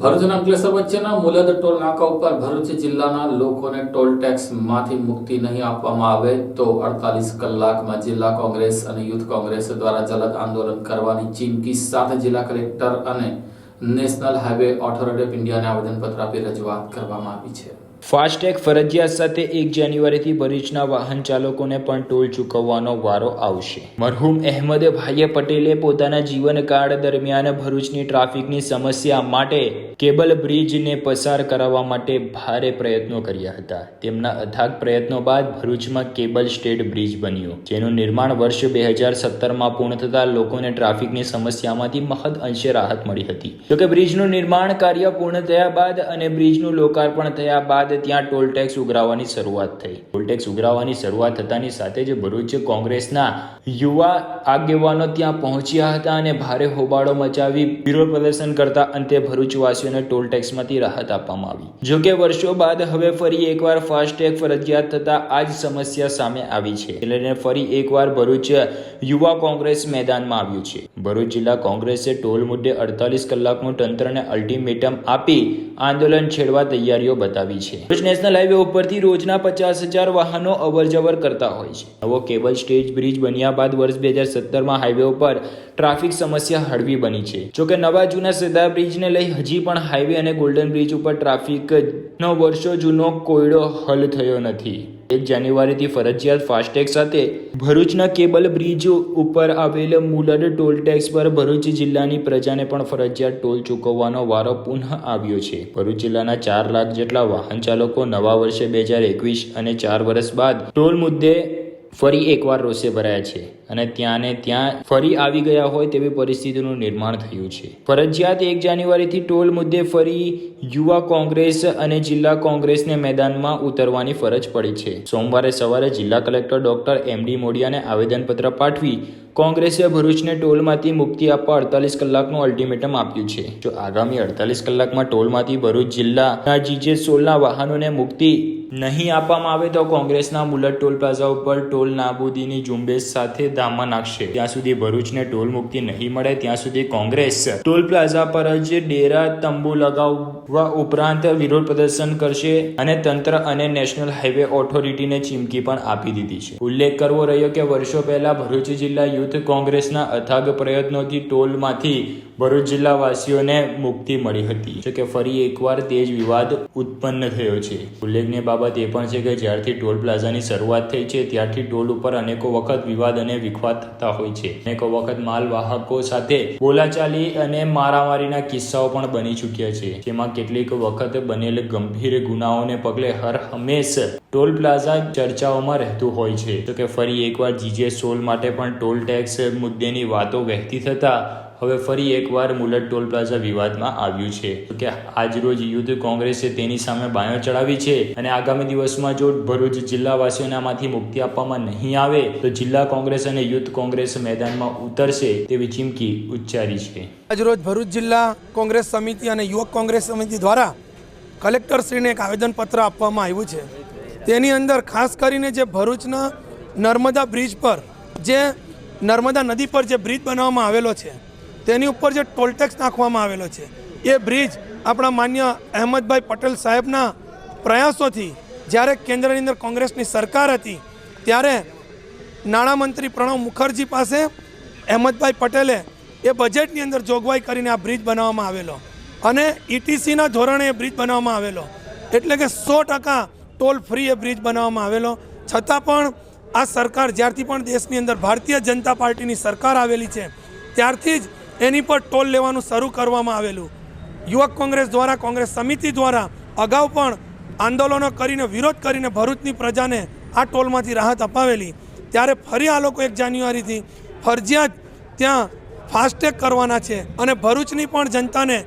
ભરૂચ અંકલેશ્વર વચ્ચેના મુલદ ટોલ નાકા ઉપર ભરૂચ જિલ્લાના લોકોને ટોલ ટેક્સમાંથી મુક્તિ નહીં આપવામાં આવે તો અડતાલીસ કલાકમાં જિલ્લા કોંગ્રેસ અને યુથ કોંગ્રેસ દ્વારા જલદ આંદોલન કરવાની ચીમકી સાથે જિલ્લા કલેક્ટર અને નેશનલ હાઈવે ઓથોરિટી ઓફ ઇન્ડિયાને આવેદનપત્ર આપી રજૂઆત કરવામાં આવી છે. ફાસ્ટેગ ફરજિયાત સાથે એક જાન્યુઆરીથી ભરૂચના વાહન ચાલકોને પણ ટોલ ચૂકવવાનો વારો આવશે. મરહુમ અહેમદભાઈએ પટેલે પોતાના જીવનકાળ દરમિયાન ભરૂચની ટ્રાફિકની સમસ્યા માટે કેબલ બ્રિજને પસાર કરાવવા માટે ભારે પ્રયત્નો કર્યા હતા. તેમના અથાગ પ્રયત્નો બાદ ભરૂચમાં કેબલ સ્ટેટ બ્રિજ બન્યો, જેનું નિર્માણ વર્ષ બે હજાર સત્તરમાં પૂર્ણ થતાં લોકોને ટ્રાફિકની સમસ્યામાંથી મહદ અંશે રાહત મળી હતી. જોકે બ્રિજનું નિર્માણ કાર્ય પૂર્ણ થયા બાદ અને બ્રિજનું લોકાર્પણ થયા બાદ ત્યાં ટોલ ઉઘરાવવાની શરૂઆત થઈ. ટોલ ઉઘરાવવાની શરૂઆત થતાની સાથે જ ભરૂચ કોંગ્રેસના યુવા આગેવાનો ત્યાં પહોંચ્યા હતા અને ભારે હોબાળો મચાવી વિરોધ પ્રદર્શન કરતા અંતે ભરૂચવાસીઓને ટોલ રાહત આપવામાં આવી. જોકે વર્ષો બાદ હવે ફરી એકવાર ફાસ્ટેગ ફરજિયાત થતા આ જ સમસ્યા સામે આવી છે. એટલે ફરી એકવાર ભરૂચ યુવા કોંગ્રેસ મેદાનમાં આવ્યું છે. ભરૂચ જિલ્લા કોંગ્રેસે ટોલ મુદ્દે અડતાલીસ કલાકનું તંત્રને અલ્ટિમેટમ આપી આંદોલન છેડવા તૈયારીઓ બતાવી છે. ભરૂચ નેશનલ હાઈવે ઉપરથી રોજના પચાસ હજાર વાહનો અવરજવર કરતા હોય છે. નવો કેબલ, સ્ટેજ, બ્રિજ બન્યા બાદ વર્ષ બે હજાર સત્તરમાં હાઈવે ઉપર ટ્રાફિક સમસ્યા હળવી બની છે. જોકે નવા જૂના સીધા બ્રિજને લઈ હજી પણ હાઈવે અને ગોલ્ડન બ્રિજ ઉપર ટ્રાફિકનો વર્ષો જૂનો કોયડો હલ થયો નથી. એક જાન્યુઆરીથી ફરજિયાત ફાસ્ટેગ સાથે ભરૂચના કેબલ બ્રિજ ઉપર આવેલ મુલર ટોલ ટેક્સ પર ભરૂચ જિલ્લાની પ્રજાને પણ ફરજિયાત ટોલ ચૂકવવાનો વારો પુનઃ આવ્યો છે. ભરૂચ જિલ્લાના ચાર લાખ જેટલા વાહન ચાલકો નવા વર્ષે બે હજાર એકવીસ અને ચાર વર્ષ બાદ ટોલ મુદ્દે ફરી એકવાર રોષે ભરાયા છે અને ત્યાં ને ત્યાં ફરી આવી ગયા હોય તેવી પરિસ્થિતિનું નિર્માણ થયું છે. ફરજિયાત એક જાન્યુઆરીથી ટોલ મુદ્દે ફરી યુવા કોંગ્રેસ અને જિલ્લા કોંગ્રેસને મેદાનમાં ઉતરવાની ફરજ પડી છે. સોમવારે સવારે જિલ્લા કલેક્ટર ડોક્ટર એમ ડી મોડિયાને આવેદનપત્ર પાઠવી કોંગ્રેસે ભરૂચને ટોલમાંથી મુક્તિ આપવા અડતાલીસ કલાકનું અલ્ટિમેટમ આપ્યું છે. જો આગામી અડતાલીસ કલાકમાં ટોલમાંથી ભરૂચ જિલ્લાના જીજે સોલના વાહનોને મુક્તિ નહીં આપવામાં આવે તો કોંગ્રેસના મુલત ટોલ પ્લાઝા ઉપર ટોલ નાબૂદીની ઝુંબેશ સાથે ધામમાં નાખશે. ત્યાં સુધી ભરૂચને ટોલ મુક્તિ નહીં મળે, ત્યાં સુધી કોંગ્રેસ ટોલ પ્લાઝા પર જ ડેરા તંબુ લગાવવા ઉપરાંત વિરોધ પ્રદર્શન કરશે અને તંત્ર અને નેશનલ હાઈવે ઓથોરિટીને ચીમકી પણ આપી દીધી છે. ઉલ્લેખ કરવો રહ્યો કે વર્ષો પહેલા ભરૂચ જિલ્લા યુથ કોંગ્રેસના અથાગ પ્રયત્નોથી ટોલમાંથી ભરૂચ જિલ્લાવાસીઓને મુક્તિ મળી હતી. જો કે ફરી એકવાર તે જ વિવાદ ઉત્પન્ન થયો છે. ઉલ્લેખનીય બાબત એ પણ છે કે જ્યારથી ટોલ પ્લાઝાની શરૂઆત થઈ છે, ત્યારથી ટોલ ઉપર અનેકો વખત વિવાદ અને વિખવાદ થતા હોય છે. અનેકો વખત માલવાહકો સાથે બોલાચાલી અને મારામારીના કિસ્સાઓ પણ બની ચૂક્યા છે. જેમાં કેટલીક વખત બનેલ ગંભીર ગુનાઓને પગલે હર હંમેશ ટોલ પ્લાઝા ચર્ચાઓમાં રહેતું હોય છે. તો કે ફરી એકવાર જીજે સોલ માટે પણ ટોલ ટેક્સ મુદ્દેની વાતો વહેતી થતા હવે ફરી એકવાર મુલટ ટોલ પ્લાઝા વિવાદમાં આવ્યું છે. કે આજરોજ યુથ કોંગ્રેસે તેની સામે બાયો ચડાવી છે અને આગામી દિવસમાં જો ભરૂચ જિલ્લાવાસીઓને આમાંથી મુક્તિ આપવામાં નહીં આવે, તો જિલ્લા કોંગ્રેસ અને યુથ કોંગ્રેસ મેદાનમાં ઉતરશે તેવી ચીમકી ઉચ્ચારી છે. આજરોજ ભરૂચ જિલ્લા કોંગ્રેસ સમિતિ અને યુવક કોંગ્રેસ સમિતિ દ્વારા કલેક્ટરશ્રીને એક આવેદનપત્ર આપવામાં આવ્યું છે. તેની અંદર ખાસ કરીને જે ભરૂચના નર્મદા બ્રિજ પર, જે નર્મદા નદી પર જે બ્રિજ બનાવવામાં આવેલો છે તેની ઉપર જે ટોલ ટેક્સ નાખવામાં આવેલો છે, એ બ્રિજ આપણા માન્ય અહેમદભાઈ પટેલ સાહેબના પ્રયાસોથી જ્યારે કેન્દ્રની અંદર કોંગ્રેસની સરકાર હતી, ત્યારે નાણામંત્રી પ્રણવ મુખર્જી પાસે અહેમદભાઈ પટેલે એ બજેટની અંદર જોગવાઈ કરીને આ બ્રિજ બનાવવામાં આવેલો અને ઇટીસીના ધોરણે એ બ્રિજ બનાવવામાં આવેલો. એટલે કે સો ટકા ટોલ ફ્રી એ બ્રિજ બનાવવામાં આવેલો. છતાં પણ આ સરકાર જ્યારથી પણ દેશની અંદર ભારતીય જનતા પાર્ટીની સરકાર આવેલી છે, ત્યારથી જ એની પર ટોલ લેવાનું શરૂ કરવામાં આવેલું. યુવક કોંગ્રેસ દ્વારા, કોંગ્રેસ સમિતિ દ્વારા અગાઉ પણ આંદોલનો કરીને, વિરોધ કરીને ભરૂચની પ્રજાને આ ટોલમાંથી રાહત અપાવેલી. ત્યારે ફરી આ લોકો એક જાન્યુઆરીથી ફરજિયાત ત્યાં ફાસ્ટેગ કરવાના છે અને ભરૂચની પણ જનતાને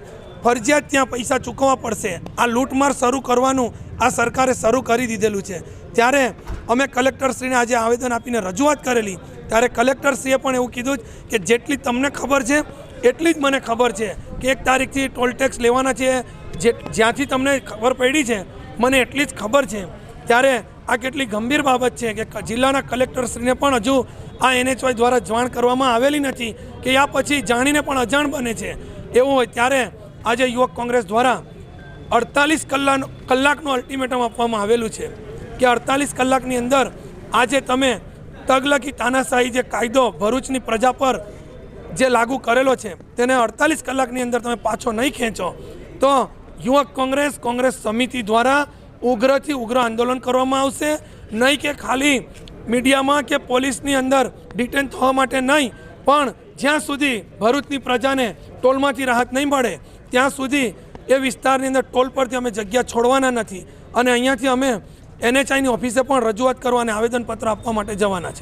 ફરજિયાત ત્યાં પૈસા ચૂકવવા પડશે. આ લૂંટમાર શરૂ કરવાનું આ સરકારે શરૂ કરી દીધેલું છે. ત્યારે અમે કલેક્ટરશ્રીને આજે આવેદન આપીને રજૂઆત કરેલી ત્યારે કલેક્ટરશ્રીએ પણ એવું કીધું જ કે જેટલી તમને ખબર છે, એટલી જ મને ખબર છે કે એક તારીખથી ટોલ ટેક્સ લેવાના છે. જે, જ્યાંથી તમને ખબર પડી છે, મને એટલી જ ખબર છે. ત્યારે આ કેટલી ગંભીર બાબત છે કે જિલ્લાના કલેક્ટરશ્રીને પણ હજુ આ એનએચવાય દ્વારા જાણ કરવામાં આવેલી નથી કે આ પછી જાણીને પણ અજાણ બને છે. એવું હોય ત્યારે આજે યુવક કોંગ્રેસ દ્વારા અડતાલીસ કલાક કલાકનું અલ્ટિમેટમ આપવામાં આવેલું છે કે અડતાલીસ કલાકની અંદર આજે તમે તગલકી તાનાશાહી જે કાયદો ભરૂચની પ્રજા પર જે લાગુ કરેલો છે, તેને અડતાલીસ કલાકની અંદર તમે પાછો નહીં ખેંચો, તો યુવક કોંગ્રેસ કોંગ્રેસ સમિતિ દ્વારા ઉગ્રથી ઉગ્ર આંદોલન કરવામાં આવશે. નહીં કે ખાલી મીડિયામાં કે પોલીસની અંદર ડિટેન થવા માટે નહીં, પણ જ્યાં સુધી ભરૂચની પ્રજાને ટોલમાંથી રાહત નહીં મળે, ત્યાં સુધી એ વિસ્તારની અંદર ટોલ પરથી અમે જગ્યા છોડવાના નથી. અને અહીંયાથી અમે એનએચઆઈની ઓફિસે પણ રજૂઆત કરવા અને આવેદનપત્ર આપવા માટે જવાના છે.